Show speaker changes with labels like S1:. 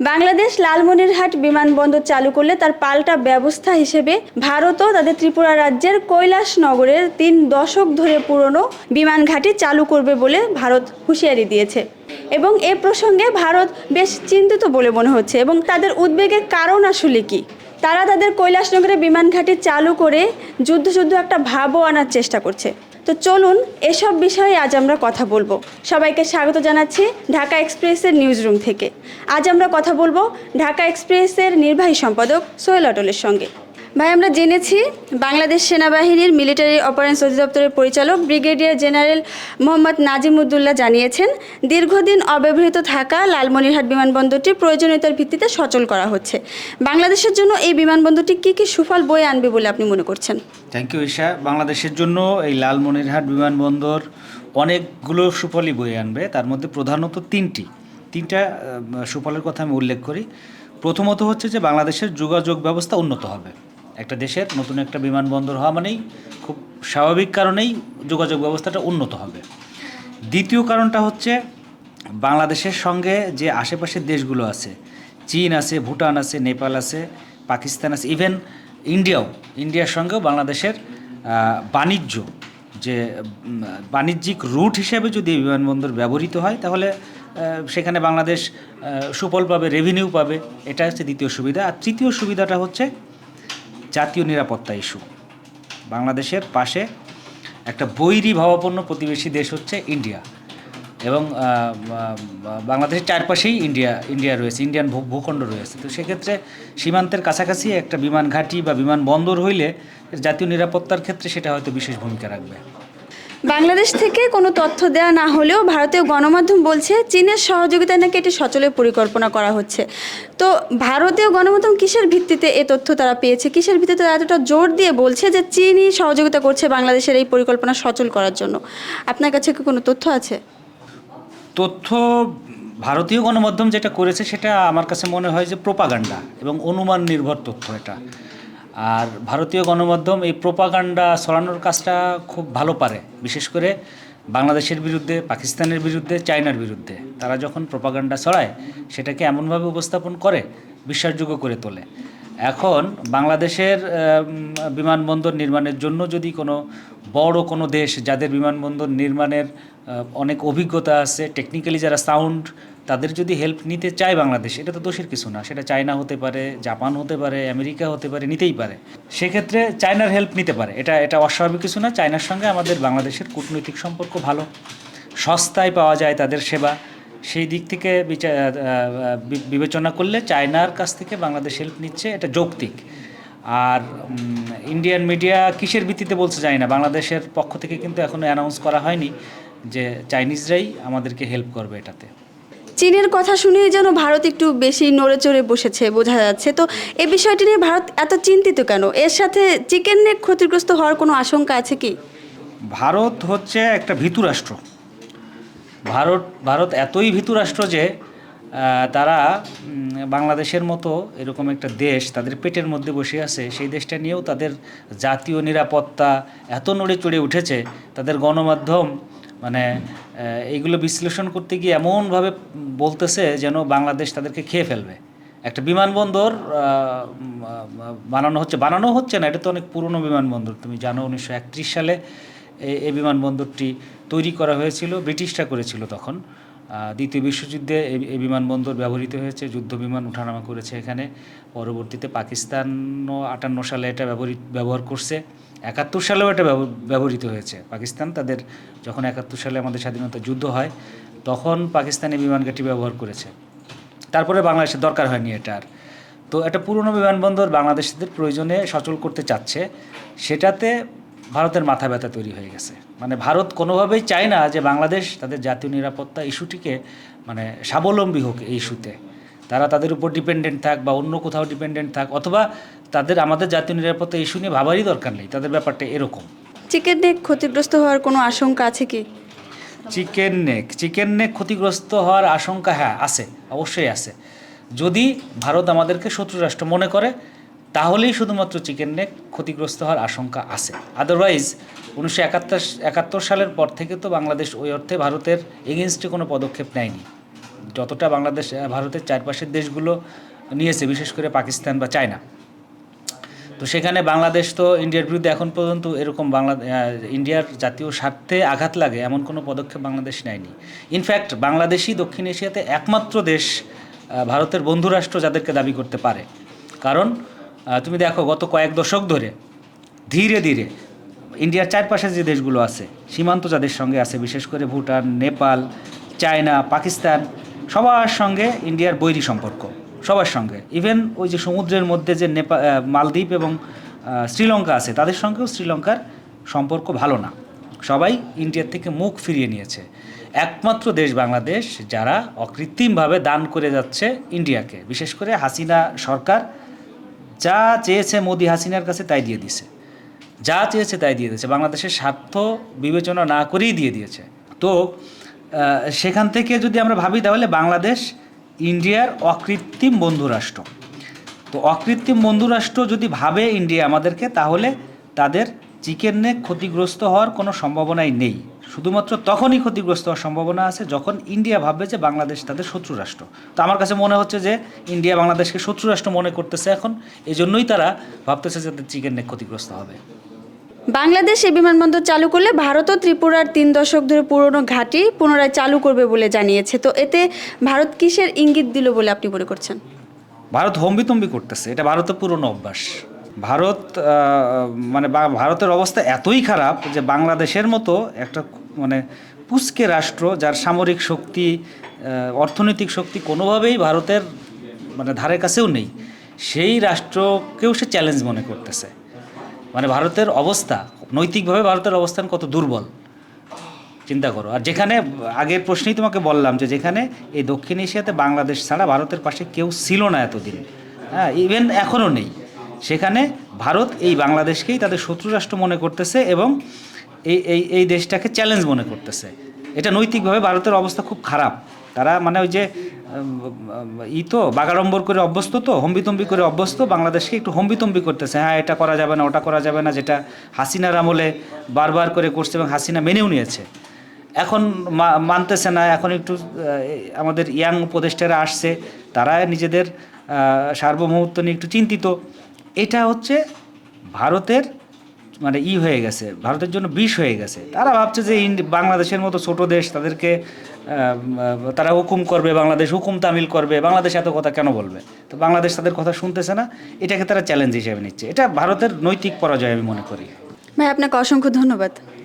S1: বাংলাদেশ লালমনিরহাট বিমানবন্দর চালু করলে তার পাল্টা ব্যবস্থা হিসেবে ভারতও তাদের ত্রিপুরা রাজ্যের কৈলাস নগরের তিন দশক ধরে পুরনো বিমান ঘাঁটি চালু করবে বলে ভারত হুঁশিয়ারি দিয়েছে। এবং এ প্রসঙ্গে ভারত বেশ চিন্তিত বলে মনে হচ্ছে এবং তাদের উদ্বেগের কারণ আসলে কি? তারা তাদের কৈলাসনগরে বিমান ঘাঁটি চালু করে যুদ্ধ যুদ্ধ একটা ভাবও আনার চেষ্টা করছে। তো চলুন, এসব বিষয়ে আজ আমরা কথা বলব। সবাইকে স্বাগত জানাচ্ছি ঢাকা এক্সপ্রেসের নিউজ রুম থেকে। আজ আমরা কথা বলব ঢাকা এক্সপ্রেসের নির্বাহী সম্পাদক সোহেল অটলের সঙ্গে। ভাই, আমরা জেনেছি বাংলাদেশ সেনাবাহিনীর মিলিটারি অপারেশন অধিদপ্তরের পরিচালক ব্রিগেডিয়ার জেনারেল মোহাম্মদ নাজিমুদ্দুল্লাহ জানিয়েছেন, দীর্ঘদিন অব্যবহৃত থাকা লালমনিরহাট বিমানবন্দরটি প্রয়োজনীয়তার ভিত্তিতে সচল করা হচ্ছে। বাংলাদেশের জন্য এই বিমানবন্দরটি কী কী সুফল বয়ে আনবে বলে আপনি মনে করছেন?
S2: Thank you Isha. বাংলাদেশের জন্য এই লালমনিরহাট বিমানবন্দর অনেকগুলো সুফলই বয়ে আনবে। তার মধ্যে প্রধানত তিনটি। তিনটা সুফলের কথা আমি উল্লেখ করি। প্রথমত হচ্ছে যে বাংলাদেশের যোগাযোগ ব্যবস্থা উন্নত হবে। একটা দেশের, নতুন একটা বিমানবন্দর হওয়া মানেই খুব স্বাভাবিক কারণেই যোগাযোগ ব্যবস্থাটা উন্নত হবে। দ্বিতীয় কারণটা হচ্ছে বাংলাদেশের সঙ্গে যে আশেপাশের দেশগুলো আছে, চীন আছে, ভুটান আছে, নেপাল আছে, পাকিস্তান আছে ইভেন ইন্ডিয়াও, ইন্ডিয়ার সঙ্গেও বাংলাদেশের বাণিজ্য যে বাণিজ্যিক রুট হিসেবে যদি বিমানবন্দর ব্যবহৃত হয়, তাহলে সেখানে বাংলাদেশ সুফল পাবে রেভিনিউ পাবে এটা হচ্ছে দ্বিতীয় সুবিধা। আর তৃতীয় সুবিধাটা হচ্ছে জাতীয় নিরাপত্তা ইস্যু। বাংলাদেশের পাশে একটা বৈরী ভাবাপন্ন প্রতিবেশী দেশ হচ্ছে ইন্ডিয়া এবং বাংলাদেশের চারপাশেই ইন্ডিয়া ইন্ডিয়া রয়েছে, ইন্ডিয়ান ভূখণ্ড রয়েছে। তো সেক্ষেত্রে সীমান্তের কাছাকাছি একটা বিমান ঘাঁটি বা বিমান বন্দর হইলে জাতীয় নিরাপত্তার ক্ষেত্রে সেটা হয়তো বিশেষ ভূমিকা রাখবে।
S1: বাংলাদেশ থেকে কোনো তথ্য দেওয়া না হলেও ভারতীয় গণমাধ্যম বলছে চীনের সহযোগিতায় নাকি এটি সচলের পরিকল্পনা করা হচ্ছে। তো ভারতীয় গণমাধ্যম কিসের ভিত্তিতে এ তথ্য তারা পেয়েছে? কিসের ভিত্তিতে তারা এতটা জোর দিয়ে বলছে যে চীনই সহযোগিতা করছে বাংলাদেশের এই পরিকল্পনা সচল করার জন্য? আপনার কাছে কি কোনো তথ্য আছে?
S2: তথ্য ভারতীয় গণমাধ্যম যেটা করেছে সেটা আমার কাছে মনে হয় যে প্রোপাগান্ডা এবং অনুমান নির্ভর তথ্য এটা। আর ভারতীয় গণমাধ্যম এই প্রোপাগান্ডা ছড়ানোর কাজটা খুব ভালো পারে, বিশেষ করে বাংলাদেশের বিরুদ্ধে, পাকিস্তানের বিরুদ্ধে, চায়নার বিরুদ্ধে। তারা যখন প্রোপাগান্ডা ছড়ায়, সেটাকে এমনভাবে উপস্থাপন করে, বিশ্বাসযোগ্য করে তোলে। এখন বাংলাদেশের বিমানবন্দর নির্মাণের জন্য যদি কোনো বড় কোনো দেশ যাদের বিমানবন্দর নির্মাণের অনেক অভিজ্ঞতা আছে টেকনিক্যালি যারা সাউন্ড তাদের যদি হেল্প নিতে চায় বাংলাদেশ, এটা তো দোষের কিছু না। সেটা চায়না হতে পারে, জাপান হতে পারে, আমেরিকা হতে পারে, নিতেই পারে। সেক্ষেত্রে চায়নার হেল্প নিতে পারে। এটা এটা অস্বাভাবিক কিছু না, চায়নার সঙ্গে আমাদের বাংলাদেশের কূটনৈতিক সম্পর্ক ভালো। সস্তায় পাওয়া যায় তাদের সেবা। সেই দিক থেকে বিচা- বিবেচনা করলে চায়নার কাছ থেকে বাংলাদেশ হেল্প নিচ্ছে, এটা যৌক্তিক। আর ইন্ডিয়ান মিডিয়া কিসের ভিত্তিতে বলছে জানি না। বাংলাদেশের পক্ষ থেকে কিন্তু এখনও অ্যানাউন্স করা হয়নি যে চাইনিজরাই আমাদেরকে হেল্প করবে এটাতে।
S1: চীনের কথা শুনেই যেন ভারত একটু বেশি নড়ে চড়ে বসেছে বোঝা যাচ্ছে। তো এ বিষয়টি নিয়ে ভারত এত চিন্তিত কেন? এর সাথে চিকেন নেক ক্ষতিগ্রস্ত হওয়ার কোনো আশঙ্কা আছে কি?
S2: ভারত হচ্ছে একটা ভীতু রাষ্ট্র। ভারত ভারত এতই ভীতু রাষ্ট্র যে তারা বাংলাদেশের মতো এরকম একটা দেশ তাদের পেটের মধ্যে বসে আছে, সেই দেশটা নিয়েও তাদের জাতীয় নিরাপত্তা এত নড়ে চড়ে উঠেছে, তাদের গণমাধ্যম মানে এইগুলো বিশ্লেষণ করতে গিয়ে এমনভাবে বলতেছে যেন বাংলাদেশ তাদেরকে খেয়ে ফেলবে। একটা বিমানবন্দর বানানো হচ্ছে বানানো হচ্ছে না, এটা তো অনেক পুরনো বিমানবন্দর, তুমি জানো উনিশশো একত্রিশ সালে এই বিমানবন্দরটি তৈরি করা হয়েছিল, ব্রিটিশরা করেছিল তখন। দ্বিতীয় বিশ্বযুদ্ধে এই- বিমানবন্দর ব্যবহৃত হয়েছে যুদ্ধ বিমান ওঠানামা করেছে এখানে। পরবর্তীতে পাকিস্তানও আটান্ন সালে এটা ব্যবহৃত, ব্যবহার করছে। একাত্তর সালেও এটা ব্যবহৃত হয়েছে। পাকিস্তান তাদের, যখন একাত্তর সালে আমাদের স্বাধীনতা যুদ্ধ হয়, তখন পাকিস্তানি বিমান ঘাঁটি ব্যবহার করেছে। তারপরে বাংলাদেশের দরকার হয়নি এটা আর। তো একটা পুরনো বিমানবন্দর বাংলাদেশিদের প্রয়োজনে সচল করতে চাচ্ছে। সেটাতে ভারতের মাথা ব্যথা তৈরি হয়ে গেছে। মানে ভারত কোনোভাবেই চায় না যে বাংলাদেশ তাদের জাতীয় নিরাপত্তা ইস্যুটিকে মানে স্বাবলম্বী হোক এই ইস্যুতে। তারা তাদের উপর ডিপেন্ডেন্ট থাক বা অন্য কোথাও ডিপেন্ডেন্ট থাক অথবা তাদের আমাদের জাতীয় নিরাপত্তা ইস্যু নিয়ে ভাবারই দরকার নেই তাদের ব্যাপারটা এরকম।
S1: চিকেন নেক ক্ষতিগ্রস্ত হওয়ার কোনো আশঙ্কা আছে কি?
S2: চিকেন নেক চিকেন নেক ক্ষতিগ্রস্ত হওয়ার আশঙ্কা হ্যাঁ আছে অবশ্যই আছে। যদি ভারত আমাদেরকে শত্রু রাষ্ট্র মনে করে তাহলেই শুধুমাত্র চিকেন নেক ক্ষতিগ্রস্ত হওয়ার আশঙ্কা আছে। আদারওয়াইজ উনিশশো একাত্তর একাত্তর সালের পর থেকে তো বাংলাদেশ ওই অর্থে ভারতের এগেনস্টে কোনো পদক্ষেপ নেয়নি। যতটা বাংলাদেশ ভারতের চারপাশের দেশগুলো নিয়েছে, বিশেষ করে পাকিস্তান বা চায়না। তো সেখানে বাংলাদেশ তো ইন্ডিয়ার বিরুদ্ধে এখন পর্যন্ত এরকম বাংলা ইন্ডিয়ার জাতীয় স্বার্থে আঘাত লাগে, এমন কোনো পদক্ষেপ বাংলাদেশ নেয়নি। ইনফ্যাক্ট বাংলাদেশই দক্ষিণ এশিয়াতে একমাত্র দেশ ভারতের বন্ধুরাষ্ট্র যাদেরকে দাবি করতে পারে। কারণ তুমি দেখো গত কয়েক দশক ধরে ধীরে ধীরে ইন্ডিয়ার চারপাশে যে দেশগুলো আছে সীমান্ত যাদের সঙ্গে আছে বিশেষ করে ভুটান নেপাল চায়না পাকিস্তান সবার সঙ্গে ইন্ডিয়ার বৈরী সম্পর্ক সবার সঙ্গে। ইভেন ওই যে সমুদ্রের মধ্যে যে নেপা আহ, মালদ্বীপ এবং শ্রীলঙ্কা আছে তাদের সঙ্গেও শ্রীলঙ্কার সম্পর্ক ভালো না। সবাই ইন্ডিয়ার থেকে মুখ ফিরিয়ে নিয়েছে। একমাত্র দেশ বাংলাদেশ যারা অকৃত্রিমভাবে দান করে যাচ্ছে ইন্ডিয়াকে বিশেষ করে হাসিনা সরকার যা চেয়েছে মোদি হাসিনার কাছে তাই দিয়ে দিছে যা চেয়েছে তাই দিয়ে দিয়েছে। বাংলাদেশের স্বার্থ বিবেচনা না করেই দিয়ে দিয়েছে। তো সেখান থেকে যদি আমরা ভাবি তাহলে বাংলাদেশ ইন্ডিয়ার অকৃত্রিম বন্ধু রাষ্ট্র। তো অকৃত্রিম বন্ধু রাষ্ট্র যদি ভাবে ইন্ডিয়া আমাদেরকে, তাহলে তাদের চিকেন ক্ষতিগ্রস্ত হওয়ার কোনো সম্ভাবনাই নেই। শুধুমাত্র তখনই ক্ষতিগ্রস্ত হওয়ার সম্ভাবনা আছে যখন ইন্ডিয়া ভাববে যে বাংলাদেশ তাদের শত্রু রাষ্ট্র। তো আমার কাছে মনে হচ্ছে যে ইন্ডিয়া বাংলাদেশকে শত্রু রাষ্ট্র মনে করতেছে এখন এই জন্যই তারা ভাবতেছে যে তাদের চিকেন নেক ক্ষতিগ্রস্ত হবে।
S1: বাংলাদেশ এই বিমানবন্দর চালু করলে ভারত ও ত্রিপুরার তিন দশক ধরে পুরনো ঘাঁটি পুনরায় চালু করবে বলে জানিয়েছে। তো এতে ভারত কিসের ইঙ্গিত দিল বলে আপনি মনে করছেন?
S2: ভারত হম্বিতম্বি করতেছে। এটা ভারতের পুরনো অভ্যাস। ভারত মানে ভারতের অবস্থা এতই খারাপ যে বাংলাদেশের মতো একটা মানে পুস্কে রাষ্ট্র যার সামরিক শক্তি অর্থনৈতিক শক্তি কোনোভাবেই ভারতের মানে ধারে কাছেও নেই, সেই রাষ্ট্রকেও সে চ্যালেঞ্জ মনে করতেছে। মানে ভারতের অবস্থা, নৈতিকভাবে ভারতের অবস্থান কত দুর্বল, চিন্তা করো। আর যেখানে, আগের প্রশ্নেই তোমাকে বললাম যে যেখানে এই দক্ষিণ এশিয়াতে বাংলাদেশ ছাড়া ভারতের পাশে কেউ ছিল না এতদিন। হ্যাঁ ইভেন এখনও নেই। সেখানে ভারত এই বাংলাদেশকেই তাদের শত্রু রাষ্ট্র মনে করতেছে এবং এই এই এই দেশটাকে চ্যালেঞ্জ মনে করতেছে। এটা নৈতিকভাবে ভারতের অবস্থা খুব খারাপ। তারা মানে ওই যে ই তো, বাগাড়ম্বর করে অভ্যস্ত তো, হম্বিতম্বি করে অভ্যস্ত, বাংলাদেশকে একটু হম্বিতম্বি করতেছে। হ্যাঁ এটা করা যাবে না, ওটা করা যাবে না, যেটা হাসিনার আমলে বারবার করে করছে এবং হাসিনা মেনেও নিয়েছে। এখন মানতেছে না, এখন একটু আমাদের ইয়াং উপদেষ্টারা আসছে, তারা নিজেদের সার্বভৌমত্ব নিয়ে একটু চিন্তিত। এটা হচ্ছে ভারতের মানে ই হয়ে গেছে, ভারতের জন্য বিষ হয়ে গেছে। তারা ভাবছে যে বাংলাদেশের মতো ছোট দেশ, তাদেরকে তারা হুকুম করবে, বাংলাদেশ হুকুম তামিল করবে, বাংলাদেশ এত কথা কেন বলবে? তো বাংলাদেশ তাদের কথা শুনতেছে না, এটাকে তারা চ্যালেঞ্জ হিসেবে নিচ্ছে। এটা ভারতের নৈতিক পরাজয় আমি মনে করি।
S1: ভাই, আপনাকে অসংখ্য ধন্যবাদ।